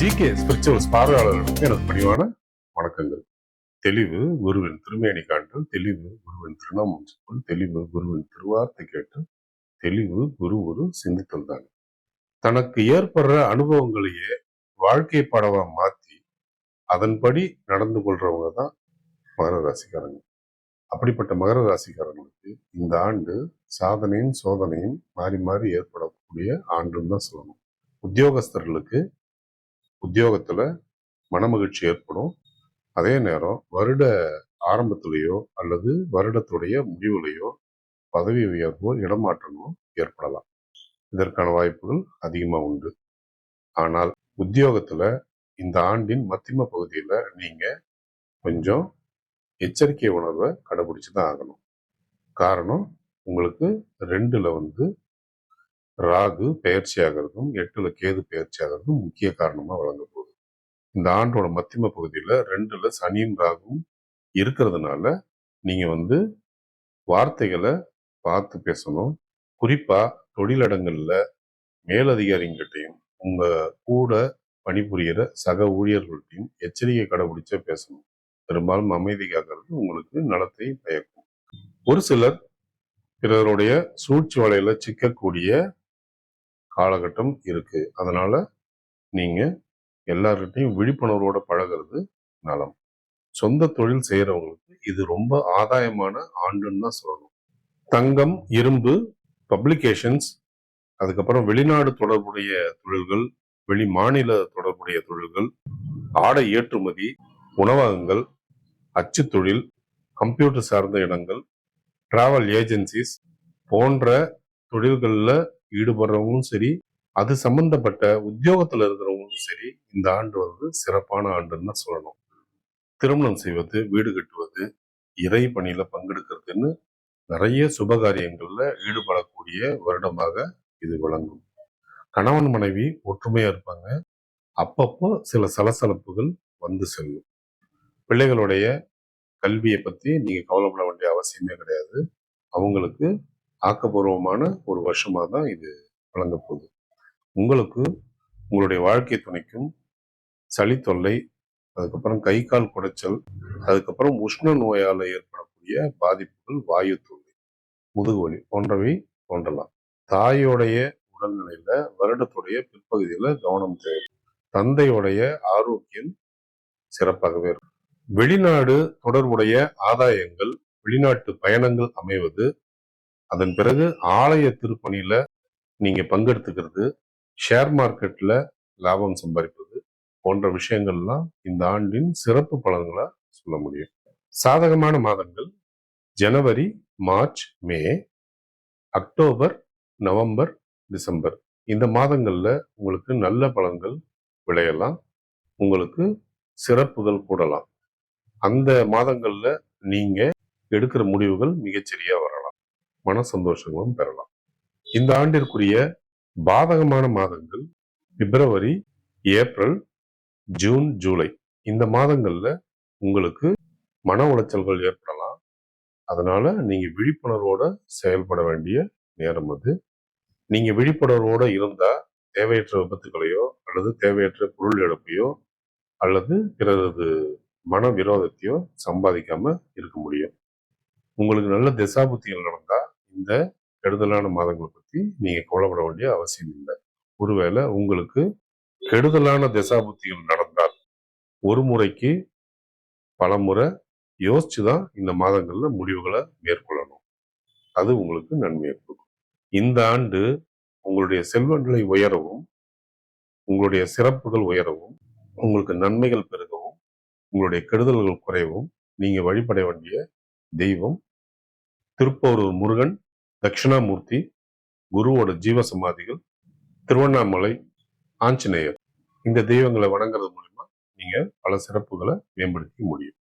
GK spirituals பார்வையாளர்களுக்கு எனக்கு பணிவான வணக்கங்கள். தெளிவு குருவின் திருமேனி காண்டல் தெளிவு குருவின் திருநாமம் சொல் தெளிவு குருவின் திருவார்த்தை கேட்டு தெளிவு குரு ஒரு சிந்தித்தல் தான். தனக்கு ஏற்படுற அனுபவங்களையே வாழ்க்கை படவா மாத்தி அதன்படி நடந்து கொள்றவங்க தான் மகர ராசிக்காரங்க. அப்படிப்பட்ட மகர ராசிக்காரங்களுக்கு இந்த ஆண்டு சாதனையும் சோதனையும் மாறி மாறி ஏற்படக்கூடிய ஆண்டுன்னு தான் சொல்லணும். உத்தியோகஸ்தர்களுக்கு உத்தியோகத்தில் மனமகிழ்ச்சி ஏற்படும். அதே நேரம் வருட ஆரம்பத்திலேயோ அல்லது வருடத்துடைய முடிவுலேயோ பதவி உயர்வோ இடமாற்றமோ ஏற்படலாம். இதற்கான வாய்ப்புகள் அதிகமாக உண்டு. ஆனால் உத்தியோகத்தில் இந்த ஆண்டின் மத்திம பகுதியில் நீங்கள் கொஞ்சம் எச்சரிக்கை உணர்வை கடைபிடிச்சு தான் ஆகணும். காரணம் உங்களுக்கு ரெண்டில் வந்து ராகு பெயர்ச்சியாகிறதும் எட்டுல கேது பயிற்சி ஆகிறதும் முக்கிய காரணமாக வழங்க போகுது. இந்த ஆண்டோட மத்தியம பகுதியில் ரெண்டுல சனியும் ராகும் இருக்கிறதுனால நீங்கள் வந்து வார்த்தைகளை பார்த்து பேசணும். குறிப்பாக தொழிலிடங்களில் மேலதிகாரிங்கிட்டையும் உங்கள் கூட பணிபுரியிற சக ஊழியர்கள்ட்டையும் எச்சரிக்கை கடைபிடிச்சா பேசணும். பெரும்பாலும் அமைதி காக்கிறது உங்களுக்கு நலத்தை பயக்கும் ஒரு சிலர் பிறருடைய சூழ்ச்சி வலையில் சிக்கக்கூடிய காலகட்டம் இருக்குது அதனால் நீங்கள் எல்லார்கிட்டையும் விழிப்புணர்வோடு பழகிறது நலம். சொந்த தொழில் செய்கிறவங்களுக்கு இது ரொம்ப ஆதாயமான ஆண்டுன்னு தான் சொல்லணும். தங்கம் இரும்பு பப்ளிகேஷன்ஸ் அதுக்கப்புறம் வெளிநாடு தொடர்புடைய தொழில்கள் வெளி மாநில தொடர்புடைய தொழில்கள் ஆடை ஏற்றுமதி உணவகங்கள் அச்சு தொழில் கம்ப்யூட்டர் சார்ந்த இடங்கள் டிராவல் ஏஜென்சிஸ் போன்ற தொழில்களில் ஈடுபடுறவங்களும் சரி அது சம்பந்தப்பட்ட உத்தியோகத்துல இருக்கிறவங்களும் சரி இந்த ஆண்டு வந்து சிறப்பான ஆண்டுன்னு தான் சொல்லணும். திருமணம் செய்வது வீடு கட்டுவது இறை பணியில பங்கெடுக்கிறதுன்னு நிறைய சுபகாரியங்கள்ல ஈடுபடக்கூடிய வருடமாக இது விளங்கும். கணவன் மனைவி ஒற்றுமையா இருப்பாங்க. அப்பப்போ சில சலசலப்புகள் வந்து செல்லும். பிள்ளைகளுடைய கல்வியை பத்தி நீங்க கவலைப்பட வேண்டிய அவசியமே கிடையாது. அவங்களுக்கு ஆக்கப்பூர்வமான ஒரு வருஷமாக தான் இது வழங்க போகுது. உங்களுக்கு உங்களுடைய வாழ்க்கை துணைக்கும் சளி தொல்லை அதுக்கப்புறம் கை கால் குடைச்சல் அதுக்கப்புறம் உஷ்ண நோயால் ஏற்படக்கூடிய பாதிப்புகள் வாயு தொல்லை முதுகுவலி போன்றவை தோன்றலாம். தாயோடைய உடல்நிலையில வருடத்துடைய பிற்பகுதியில கவனம் தேவை. தந்தையுடைய ஆரோக்கியம் சிறப்பாகவே இருக்கும். வெளிநாடு தொடர்புடைய ஆதாயங்கள் வெளிநாட்டு பயணங்கள் அமைவது அதன் பிறகு ஆலய திருப்பணியில நீங்க பங்கெடுத்துக்கிறது ஷேர் மார்க்கெட்ல லாபம் சம்பாதிப்பது போன்ற விஷயங்கள்லாம் இந்த ஆண்டின் சிறப்பு பலன்களை சொல்ல முடியும். சாதகமான மாதங்கள் ஜனவரி March May October November December. இந்த மாதங்களில் உங்களுக்கு நல்ல பலன்கள் விளையலாம். உங்களுக்கு சிறப்புகள் கூடலாம். அந்த மாதங்களில் நீங்கள் எடுக்கிற முடிவுகள் மிகச்சரியாக வரலாம். மன சந்தோஷங்களும் பெறலாம். இந்த ஆண்டிற்குரிய பாதகமான மாதங்கள் பிப்ரவரி ஏப்ரல் ஜூன் ஜூலை. இந்த மாதங்கள்ல உங்களுக்கு மன உளைச்சல்கள் ஏற்படலாம். அதனால நீங்க விழிப்புணர்வோட செயல்பட வேண்டிய நேரம் அது. நீங்க விழிப்புணர்வோட இருந்தா தேவையற்ற விபத்துகளையோ அல்லது தேவையற்ற பொருள் இழப்பையோ அல்லது பிறரது மன விரோதத்தையோ சம்பாதிக்காம இருக்க முடியும். உங்களுக்கு நல்ல திசாபுத்திகள் நடந்தா இந்த கெடுதலான மாதங்களை பத்தி நீங்க கவலைப்பட வேண்டிய அவசியம் இல்லை. ஒருவேளை உங்களுக்கு கெடுதலான திசாபுத்திகள் நடந்தால் ஒரு முறைக்கு பல முறை யோசிச்சு தான் இந்த மாதங்கள்ல முடிவுகளை மேற்கொள்ளணும். அது உங்களுக்கு நன்மையை கொடுக்கும். இந்த ஆண்டு உங்களுடைய செல்வ நிலை உயரவும் உங்களுடைய சிறப்புகள் உயரவும் உங்களுக்கு நன்மைகள் பெருகவும் உங்களுடைய கெடுதல்கள் குறையவும் நீங்க வழிபட வேண்டிய தெய்வம் திருப்பவரூர் முருகன் தட்சிணாமூர்த்தி குருவோட ஜீவ சமாதிகள் திருவண்ணாமலை ஆஞ்சநேயர். இந்த தெய்வங்களை வணங்குறது மூலிமா நீங்கள் பல சிறப்புகளை மேம்படுத்த முடியும்.